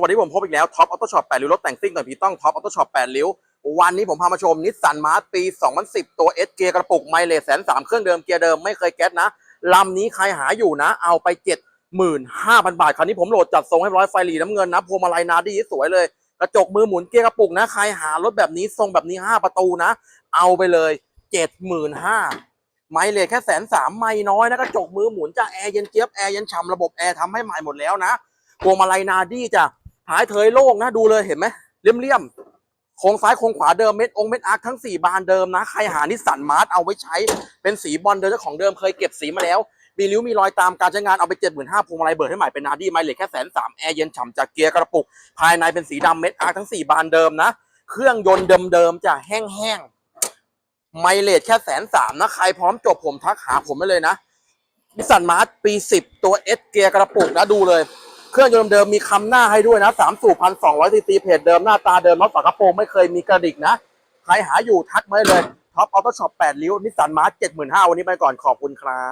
วันนี้ผมพบอีกแล้วท็อปออโต้ช็อป8ริ้วรถแต่งซิ่งต่างพีต้องท็อปออโต้ช็อป8ริ้ว วันนี้ผมพามาชมนิสสันมาร์ปี 2010 ตัว S เกียร์กระปุกไมเลสแสนสามเครื่องเดิมเกียร์เดิมไม่เคยแก๊สนะลำนี้ใครหาอยู่นะ เอาไป 75,000 บาทคราวนี้ผมโหลดจัดทรงให้ร้อยไฟหลีน้ำเงินนะพวงมาลัยนาดีสวยเลย กระจกมือหมุนเกียร์กระปุกนะใครหารถแบบนี้ทรงแบบนี้ 5 ประตูนะ เอาไปเลย 75,000ไมเลสแค่แสนสามไม่น้อยนะกระจกมือหมุนจะแอร์เย็นเจี๊ยบแอร์เย็นฉ่ำระบบแอร์ทำให้ใหม่หมดแล้วนะพวงมาลัยนาดีจะ หายเถยโล่งนะดูเลยเห็นไหมเลี่ยมๆโค้งซ้ายโค้งขวาเดิมเม็ดองเม็ดอาร์คทั้ง 4 บานเดิมนะ ใครหานิสสันมาร์ทเอาไว้ใช้เป็นสีบอลเดิมเจ้าของเดิมเคยเก็บสีมาแล้ว มีริ้วมีรอยตามการใช้งานเอาไปเจ็ดหมื่นห้าพวงมาลัยเบิร์ดให้ใหม่เป็นนาดีไมเลสแค่แสนสามแอร์เย็นฉ่ำจากเกียร์กระปุก ภายในเป็นสีดำเม็ดอาร์คทั้ง 4 บานเดิมนะ เครื่องยนต์เดิมๆจะแห้งๆไมเลสแค่แสนสามนะใครพร้อมจบผมทักหาผมได้เลยนะนิสสันมาร์ทปี 10 ตัว S เกียร์กระปุกนะดูเลย เครื่องยนต์เดิมมีคำหน้าให้ด้วยนะสามสูบพันสองร้อยซีซีเพจเดิมหน้าตาเดิมน็อตฝากระโปรงไม่เคยมีกระดิกนะ ใครหาอยู่ทักมาได้เลยท็อปออโต้ช็อปแปดริ้วนิสสันมาร์ทเจ็ดหมื่นห้าวันนี้ไปก่อนขอบคุณครับ